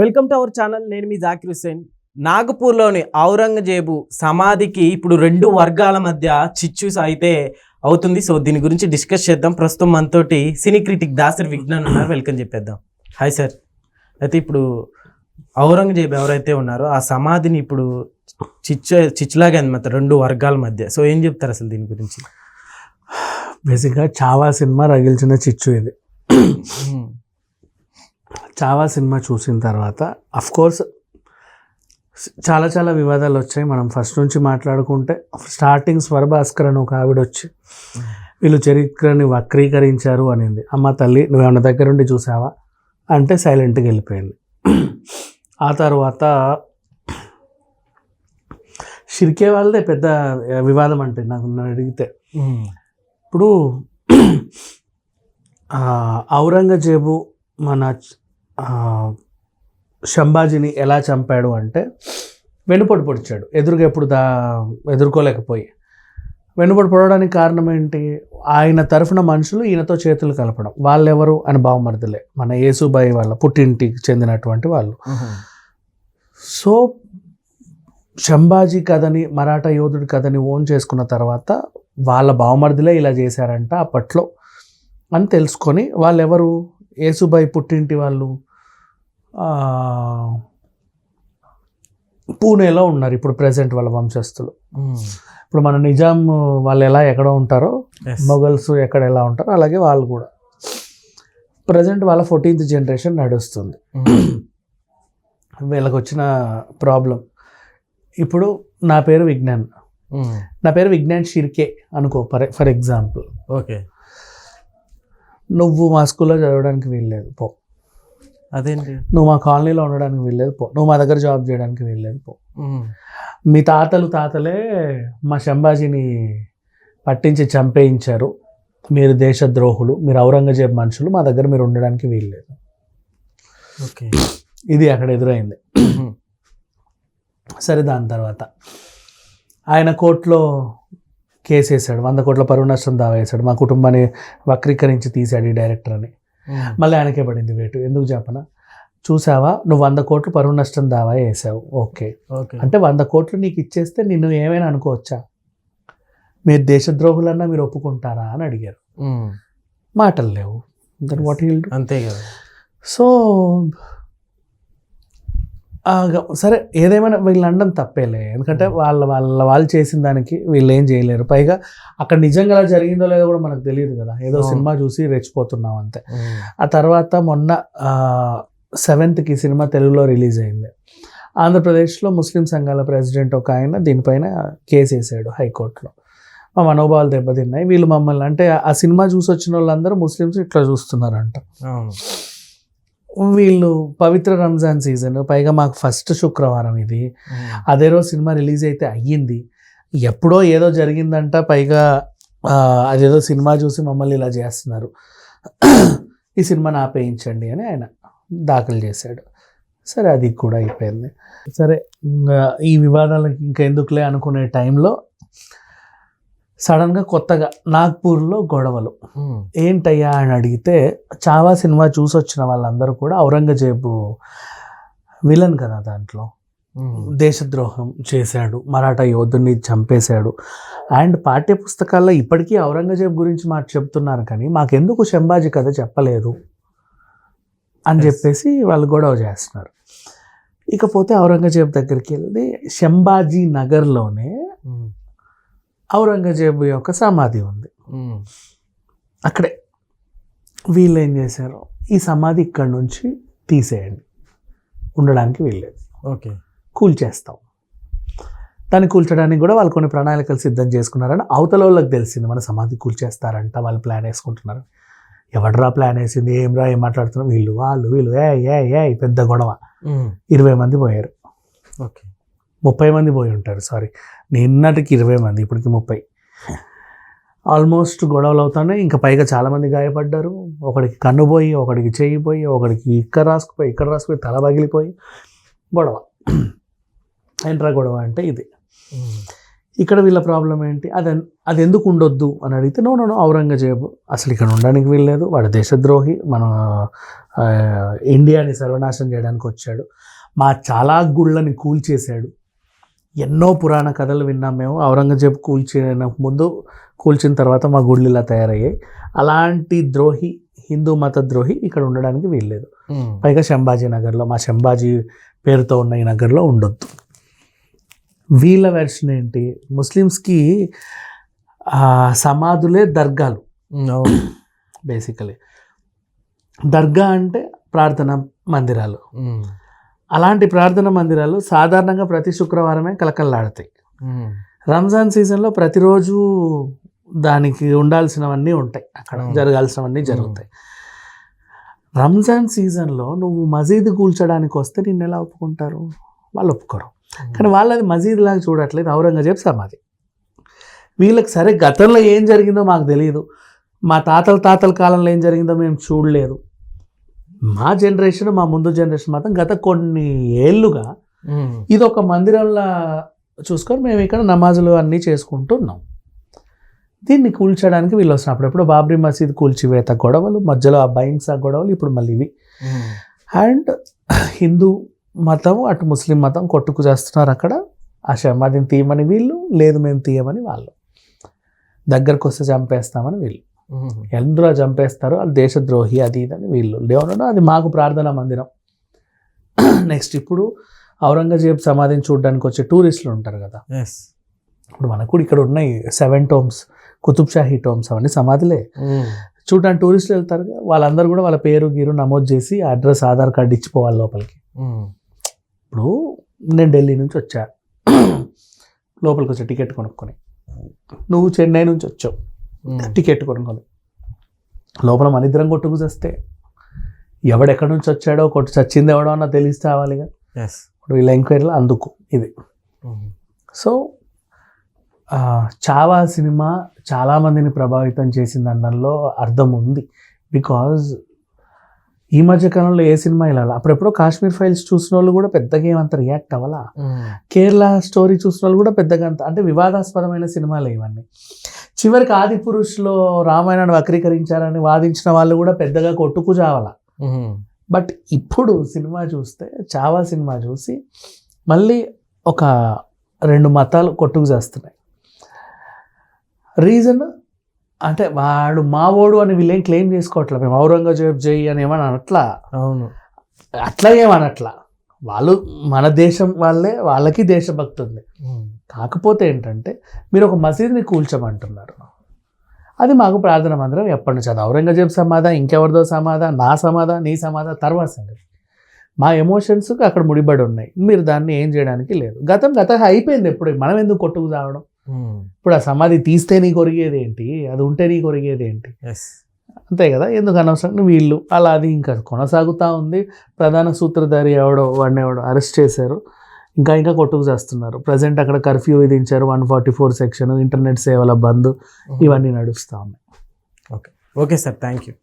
Welcome to our channel నేను మీ జాకిర్ హుస్సేన్. నాగపూర్లోని ఔరంగజేబు సమాధికి ఇప్పుడు రెండు వర్గాల మధ్య చిచ్చు అయితే అవుతుంది. సో దీని గురించి డిస్కస్ చేద్దాం. ప్రస్తుతం మనతోటి సినీ క్రిటిక్ దాసరి విజ్ఞాన్ ఉన్నారు. వెల్కమ్ చెప్పేద్దాం. హాయ్ సార్ అయితే ఇప్పుడు ఔరంగజేబు ఎవరైతే ఉన్నారో ఆ సమాధిని ఇప్పుడు చిచ్చు చిచ్చులాగా అనమాట రెండు వర్గాల మధ్య. సో ఏం చెప్తారు అసలు దీని గురించి? బేసిక్గా చావా సినిమా రగిల్చిన చిచ్చు ఇది. చావా సినిమా చూసిన తర్వాత అఫ్ కోర్స్ చాలా చాలా వివాదాలు వచ్చాయి. మనం ఫస్ట్ నుంచి మాట్లాడుకుంటే స్టార్టింగ్ స్వరభాస్కర్ అని ఒక ఆవిడ వచ్చి వీళ్ళు చరిత్రని వక్రీకరించారు అనింది. అమ్మ తల్లి నువ్వేమన్నా దగ్గరుండి చూసావా? అంటే సైలెంట్గా వెళ్ళిపోయింది. ఆ తర్వాత షిర్కే వాళ్ళదే పెద్ద వివాదం అంటే నాకు నన్ను అడిగితే. ఇప్పుడు ఔరంగజేబు మన శంభాజీని ఎలా చంపాడు అంటే వెనుపడి పొడిచాడు. ఎదురుగా ఎప్పుడు దా ఎదుర్కోలేకపోయి. వెనుపడి పొడవడానికి కారణం ఏంటి? ఆయన తరఫున మనుషులు ఈయనతో చేతులు కలపడం. వాళ్ళెవరు అని బావమర్దలే మన యేసుబాయి వాళ్ళ పుట్టింటికి చెందినటువంటి వాళ్ళు. సో శంభాజీ కథని మరాఠా యోధుడి కథని ఓన్ చేసుకున్న తర్వాత వాళ్ళ బావమర్దిలే ఇలా చేశారంట అప్పట్లో అని తెలుసుకొని వాళ్ళెవరు? యేసుబాయి పుట్టింటి వాళ్ళు? పూణేలో ఉన్నారు ఇప్పుడు ప్రజెంట్ వాళ్ళ వంశస్థులు. ఇప్పుడు మన నిజాం వాళ్ళు ఎలా ఎక్కడ ఉంటారో మొఘల్స్ ఎక్కడ ఎలా ఉంటారో అలాగే వాళ్ళు కూడా. ప్రజెంట్ వాళ్ళ ఫోర్టీన్త్ జనరేషన్ నడుస్తుంది. వీళ్ళకి వచ్చిన ప్రాబ్లం. ఇప్పుడు నా పేరు విజ్ఞాన్. నా పేరు విజ్ఞాన్ షిర్కే అనుకో ఫర్ ఫర్ ఎగ్జాంపుల్. ఓకే. నువ్వు మా స్కూల్లో చదవడానికి వీల్లేదు పో. అదేంటి? నువ్వు మా కాలనీలో ఉండడానికి వీల్లేదు పో. నువ్వు మా దగ్గర జాబ్ చేయడానికి వీల్లేదు పో. మీ తాతలు తాతలే మా శంభాజీని పట్టించి చంపేయించారు. మీరు దేశద్రోహులు మీరు ఔరంగజేబ్ మనుషులు మా దగ్గర మీరు ఉండడానికి వీల్లేదు. ఓకే. ఇది అక్కడ ఎదురైంది. సరే దాని తర్వాత. ఆయన కోర్టులో కేసు వేసాడు వంద కోట్ల పరువు నష్టం దావా వేశాడు మా కుటుంబాన్ని వక్రీకరించి తీశాడు ఈ డైరెక్టర్ అని మళ్ళీ ఆయనకే పడింది వేటు. ఎందుకు చెప్పనా? చూసావా? నువ్వు వంద కోట్లు పరువు నష్టం దావా వేసావు ఓకే. ఓకే. అంటే వంద కోట్లు నీకు ఇచ్చేస్తే నిన్ను ఏమైనా అనుకోవచ్చా? మీరు దేశద్రోహులన్నా మీరు ఒప్పుకుంటారా అని అడిగారు. మాటలు లేవు. దెన్ వాట్ అంతే కదా. సో సరే ఏదేమైనా వీళ్ళు అనడం తప్పేలే. ఎందుకంటే వాళ్ళ వాళ్ళ వాళ్ళు చేసిన దానికి వీళ్ళు ఏం చేయలేరు. పైగా అక్కడ నిజంగా అలా జరిగిందో లేదో కూడా మనకు తెలియదు కదా. ఏదో. సినిమా చూసి రెచ్చిపోతున్నాం అంతే. ఆ తర్వాత మొన్న సెవెంత్కి సినిమా తెలుగులో రిలీజ్ అయింది. ఆంధ్రప్రదేశ్లో ముస్లిం సంఘాల ప్రెసిడెంట్ ఒక ఆయన దీనిపైన కేసు వేసాడు హైకోర్టులో. మా మనోభావాలు దెబ్బతిన్నాయి. వీళ్ళు మమ్మల్ని అంటే ఆ సినిమా చూసి వచ్చిన వాళ్ళందరూ ముస్లిమ్స్ ఇట్లా చూస్తున్నారంట. వీళ్ళు పవిత్ర రంజాన్ సీజన్ పైగా మాకు ఫస్ట్ శుక్రవారం ఇది. అదే రోజు సినిమా రిలీజ్ అయితే అయ్యింది. ఎప్పుడో ఏదో జరిగిందంట పైగా అదేదో సినిమా చూసి మమ్మల్ని ఇలా చేస్తున్నారు. ఈ సినిమాని ఆపేయించండి అని ఆయన దాఖలు చేశాడు. సరే అది కూడా అయిపోయింది. సరే ఈ వివాదాలకు ఇంకా ఎందుకులే అనుకునే టైంలో సడన్గా కొత్తగా నాగ్పూర్లో గొడవలు. ఏంటయ్యా అని అడిగితే చావా సినిమా చూసి వచ్చిన వాళ్ళందరూ కూడా ఔరంగజేబు విలన్ కదా దాంట్లో. దేశద్రోహం చేశాడు మరాఠా యోధుని చంపేశాడు. అండ్ పాఠ్య పుస్తకాల్లో ఇప్పటికీ ఔరంగజేబ్ గురించి మాకు చెప్తున్నారు కానీ మాకెందుకు శంభాజీ కథ చెప్పలేదు? అని. చెప్పేసి వాళ్ళు గొడవ చేస్తున్నారు. ఇకపోతే ఔరంగజేబ్ దగ్గరికి వెళ్ళి శంభాజీ నగర్లోనే ఔరంగజేబు యొక్క సమాధి ఉంది. అక్కడే వీళ్ళు ఏం చేశారు ఈ సమాధి ఇక్కడి నుంచి తీసేయండి. ఉండడానికి వీల్లేదు. ఓకే. కూల్చేస్తాం. దాన్ని కూల్చడానికి కూడా వాళ్ళు కొన్ని ప్రణాళికలు సిద్ధం చేసుకున్నారని అవతల వాళ్ళకి తెలిసింది. మన సమాధి కూల్చేస్తారంట వాళ్ళు ప్లాన్ వేసుకుంటున్నారు. ఎవడరా ప్లాన్ వేసింది? ఏం రా ఏం మాట్లాడుతున్నారు? వీళ్ళు వాళ్ళు వీళ్ళు ఏ ఏ ఏ పెద్ద గొడవ. ఇరవై మంది పోయారు. ఓకే. ముప్పై మంది పోయి ఉంటారు సారీ. నిన్నటికి ఇరవై మంది ఇప్పటికి ముప్పై. ఆల్మోస్ట్ గొడవలు అవుతున్నాయి. ఇంకా పైగా చాలామంది గాయపడ్డారు. ఒకడికి కన్ను పోయి ఒకడికి చెయ్యి పోయి ఒకడికి ఇక్కడ రాసుకుపోయి ఇక్కడ రాసుకుపోయి తల పగిలిపోయి గొడవ. ఏంట్రా గొడవ అంటే ఇది. ఇక్కడ వీళ్ళ ప్రాబ్లం ఏంటి? అది అది ఎందుకు ఉండొద్దు అని అడిగితే నో నో ఔరంగజేబు అసలు ఇక్కడ ఉండడానికి వీల్లేదు. వాడు దేశద్రోహి. మన ఇండియాని సర్వనాశనం చేయడానికి వచ్చాడు. మా చాలా గుళ్ళని కూల్చేశాడు. ఎన్నో పురాణ కథలు విన్నాం మేము. ఔరంగజేబు కూల్చిన ముందు కూల్చిన తర్వాత మా గుళ్ళు ఇలా తయారయ్యాయి. అలాంటి ద్రోహి హిందూ మత ద్రోహి ఇక్కడ ఉండడానికి వీల్లేదు. పైగా శంభాజీ నగర్లో మా శంభాజీ పేరుతో ఉన్న ఈ నగర్లో ఉండొద్దు. వీళ్ళ వెర్షన్ ఏంటి? ముస్లిమ్స్కి సమాధులే దర్గాలు. బేసికలీ. దర్గా అంటే ప్రార్థన మందిరాలు. అలాంటి ప్రార్థన మందిరాలు సాధారణంగా ప్రతి శుక్రవారమే కలకల్లాడతాయి రంజాన్ సీజన్లో ప్రతిరోజు దానికి ఉండాల్సినవన్నీ ఉంటాయి. అక్కడ. జరగాల్సినవన్నీ జరుగుతాయి. రంజాన్ సీజన్లో నువ్వు మసీదు కూల్చడానికి వస్తే నిన్ను ఎలా ఒప్పుకుంటారు? వాళ్ళు ఒప్పుకోరు. కానీ వాళ్ళది మసీద్ లాగా చూడట్లేదు. ఔరంగజేబ్ సమాధి. వీళ్ళకి సరే గతంలో ఏం జరిగిందో మాకు తెలియదు మా తాతల తాతల కాలంలో ఏం జరిగిందో మేము చూడలేదు. మా జనరేషన్ మా ముందు జనరేషన్ మాత్రం గత కొన్ని ఏళ్ళుగా ఇది ఒక మందిరంలా చూసుకొని మేము ఇక్కడ నమాజులు అన్నీ చేసుకుంటున్నాం. దీన్ని కూల్చడానికి వీళ్ళు వస్తున్నారు అప్పుడెప్పుడు బాబ్రీ మసీద్ కూల్చివేత గొడవలు మధ్యలో ఆ బైన్సా గొడవలు ఇప్పుడు మళ్ళీ ఇవి. అండ్ హిందూ మతం అటు ముస్లిం మతం కొట్టుకు చేస్తున్నారు అక్కడ. ఆ సమాధిని తీయమని వీళ్ళు లేదు మేము తీయమని వాళ్ళు. దగ్గరకు వస్తే చంపేస్తామని వీళ్ళు. ఎందులో చంపేస్తారు అది దేశద్రోహి అది ఇది అని వీళ్ళు. లేవనో అది మాకు ప్రార్థనా మందిరం. నెక్స్ట్ ఇప్పుడు ఔరంగజేబ్ సమాధిని చూడడానికి వచ్చే టూరిస్టులు ఉంటారు కదా. ఇప్పుడు మనకు కూడా ఇక్కడ ఉన్నాయి seven tombs Qutub Shahi tombs అవన్నీ సమాధులే. చూడడానికి టూరిస్టులు వెళ్తారు వాళ్ళందరూ కూడా వాళ్ళ పేరు గీరు నమోదు చేసి అడ్రస్ ఆధార్ కార్డు ఇచ్చిపోవాలి లోపలికి. ఇప్పుడు నేను ఢిల్లీ నుంచి వచ్చా. లోపలికి వచ్చా టికెట్ కొనుక్కొని. నువ్వు చెన్నై నుంచి వచ్చావు. టికెట్ కొనుక్కొని లోపల మన ఇద్దరం కొట్టుకు చస్తే ఎవడెక్కడి నుంచి వచ్చాడో కొట్టు చచ్చింది ఎవడో అన్న తెలిసి రావాలిగా yes. ఇప్పుడు వీళ్ళ ఎంక్వైరీలో అందుకు ఇది. సో చావా సినిమా చాలామందిని ప్రభావితం చేసింది అనడంలో అర్థం ఉంది. బికాజ్ ఈ మధ్య కాలంలో ఏ సినిమా ఇలా అప్పుడెప్పుడో కాశ్మీర్ ఫైల్స్ చూసిన వాళ్ళు కూడా పెద్దగా ఏమంత రియాక్ట్ అవ్వాలా? కేరళ స్టోరీ చూసిన వాళ్ళు కూడా పెద్దగా అంత అంటే వివాదాస్పదమైన సినిమాలు ఇవన్నీ. చివరికి ఆది పురుష్లో రామాయణాన్ని వక్రీకరించారని వాదించిన వాళ్ళు కూడా పెద్దగా కొట్టుకు చావాల బట్ ఇప్పుడు సినిమా చూస్తే చావా సినిమా చూసి మళ్ళీ ఒక రెండు మతాలు కొట్టుకు చేస్తున్నాయి. రీజన్ అంటే వాడు మావోడు అని వీళ్ళేం క్లెయిమ్ చేసుకోవట్లే. మేము ఔరంగజేబ్ జై అని ఏమని అనట్లా. అవును. అట్లా ఏమనట్లా వాళ్ళు మన దేశం వాళ్ళే వాళ్ళకి దేశభక్తి ఉంది. కాకపోతే ఏంటంటే మీరు ఒక మసీద్ని కూల్చమంటున్నారు. అది మాకు ప్రార్థన మందిరం ఎప్పటి నుంచి అది ఔరంగజేబ్ సమాధా ఇంకెవరిదో సమాధా నా సమాధా నీ సమాధా తర్వాత సంగతి. మా ఎమోషన్స్ అక్కడ ముడిపడి ఉన్నాయి. మీరు దాన్ని ఏం చేయడానికి లేదు. గతం గత అయిపోయింది ఎప్పుడు? మనం ఎందుకు కొట్టుకు ఉమ్, ఇప్పుడు ఆ సమాధి తీస్తే నీ కొరిగేది ఏంటి అది ఉంటే నీ కొరిగేది ఏంటి. అంతే కదా? ఎందుకు అనవసరం వీళ్ళు అలా అది ఇంకా కొనసాగుతూ ఉంది. ప్రధాన సూత్రధారి ఎవడో వాడిని ఎవడో అరెస్ట్ చేశారు. ఇంకా ఇంకా కొట్టుకు చేస్తున్నారు. ప్రజెంట్ అక్కడ కర్ఫ్యూ విధించారు. One forty four section internet సేవల బంద్ ఉమ్. ఇవన్నీ నడుస్తూ ఉన్నాయి. Okay sir thank you